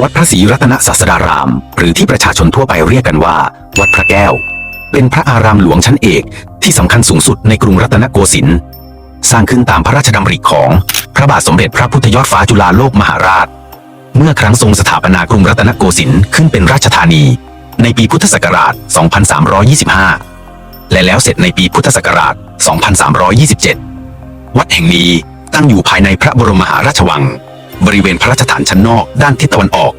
วัดพระศรีรัตนศาสดาราม หรือที่ประชาชนทั่วไปเรียกกันว่า วัดพระแก้ว เป็นพระอารามหลวงชั้นเอกที่สำคัญสูงสุดในกรุงรัตนโกสินทร์สร้างขึ้นตามพระราชดำริของพระบาทสมเด็จพระพุทธยอดฟ้าจุฬาโลกมหาราช เมื่อครั้งทรงสถาปนากรุงรัตนโกสินทร์ขึ้นเป็นราชธานี ในปีพุทธศักราช 2325 และแล้วเสร็จในปีพุทธศักราช 2327 วัดแห่งนี้ตั้งอยู่ภายในพระบรมมหาราชวัง บริเวณพระราชฐานชั้นนอกด้านทิศตะวันออก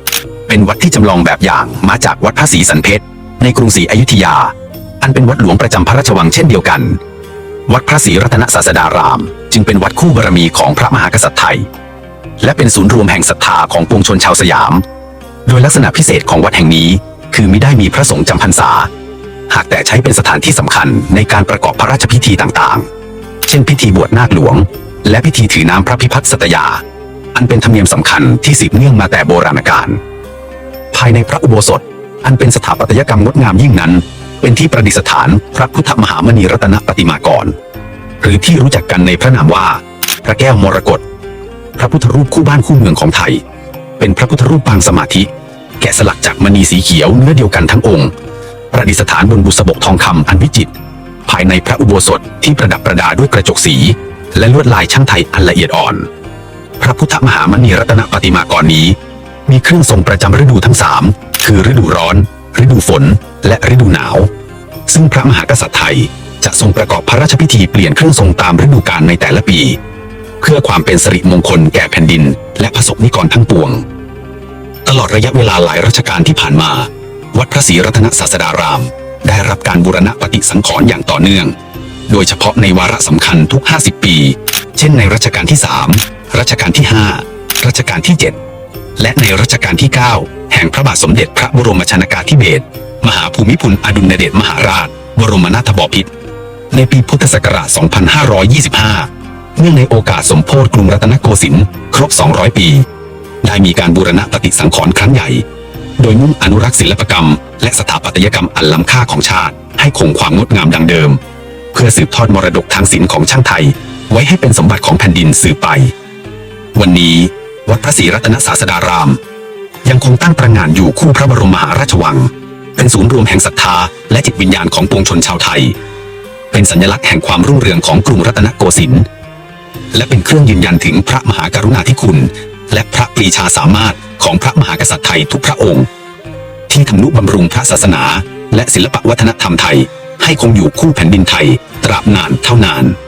เป็นวัดที่จำลองแบบอย่างมาจากวัดพระศรีสันเพชรในกรุงศรีอยุธยา อันเป็นวัดหลวงประจำพระราชวังเช่นเดียวกัน วัดพระศรีรัตนศาสดาราม จึงเป็นวัดคู่บารมีของพระมหากษัตริย์ไทย และเป็นศูนย์รวมแห่งศรัทธาของปวงชนชาวสยาม โดยลักษณะพิเศษของวัดแห่งนี้ คือมิได้มีพระสงฆ์จำพรรษา หากแต่ใช้เป็นสถานที่สำคัญในการประกอบพระราชพิธีต่างๆ เช่นพิธีบวชนาคหลวง และพิธีถือน้ำพระพิพัฒน์สัตยา อันเป็นธรรมเนียมสำคัญที่สืบเนื่องมาแต่โบราณกาล ภายในพระอุโบสถ อันเป็นสถาปัตยกรรมงดงามยิ่งนั้น เป็นที่ประดิษฐานพระพุทธมหามณีรัตนปฏิมากร หรือที่รู้จักกันในพระนามว่า พระแก้วมรกต พระพุทธรูปคู่บ้านคู่เมืองของไทย เป็นพระพุทธรูปปางสมาธิ แกะสลักจากมณีสีเขียวเนื้อเดียวกันทั้งองค์ ประดิษฐานบนบุษบกทองคำอันวิจิตร ภายในพระอุโบสถที่ประดับประดาด้วยกระจกสี และลวดลายช่างไทยอันละเอียดอ่อน พุทธมหามณีรัตนปฏิมากรนี้ มีเครื่องทรงประจำฤดูทั้งสามคือฤดูร้อน ฤดูฝน และฤดูหนาว ซึ่งพระมหากษัตริย์ไทยจะทรงประกอบพระราชพิธีเปลี่ยนเครื่องทรงตามฤดูกาลในแต่ละปี เพื่อความเป็นสิริมงคลแก่แผ่นดิน และพระสงฆ์นิกรทั้งปวง ตลอดระยะเวลาหลายรัชกาลที่ผ่านมา วัดพระศรีรัตนศาสดาราม ได้รับการบูรณะปฏิสังขรณ์อย่างต่อเนื่อง โดยเฉพาะในวาระสำคัญทุก 50 ปี เช่นในรัชกาลที่ 3 รัชกาลที่ 5 รัชกาลที่ 7 และในรัชกาลที่ 9 แห่งพระบาทสมเด็จพระบรมชนากาธิเบศรมหาภูมิพลอดุลยเดชมหาราช บรมนาถบพิตรในปีพุทธศักราช 2525 เนื่องในโอกาสสมโพธิกรุงรัตนโกสินทร์ครบ 200 ปี ได้มีการบูรณะปฏิสังขรณ์ครั้งใหญ่ โดยมุ่งอนุรักษ์ศิลปกรรม และสถาปัตยกรรมอันล้ำค่าของชาติ ให้คงความงดงามดังเดิม เพื่อสืบทอดมรดกทางศิลป์ของช่างไทย ไว้ให้เป็นสมบัติของแผ่นดินสืบไป วันนี้วัดพระศรีรัตนศาสดาราม ยังคงตั้งประงานอยู่คู่พระบรมมหาราชวัง เป็นศูนย์รวมแห่งศรัทธาและจิตวิญญาณของปวงชนชาวไทย เป็นสัญลักษณ์แห่งความรุ่งเรืองของกรุงรัตนโกสินทร์และเป็นเครื่องยืนยันถึงพระมหากรุณาธิคุณ และพระปรีชาสามารถของพระมหากษัตริย์ไทยทุกพระองค์ ที่ทำนุบำรุงพระศาสนา และศิลปวัฒนธรรมไทย ให้คงอยู่คู่แผ่นดินไทย ตราบนานเท่านาน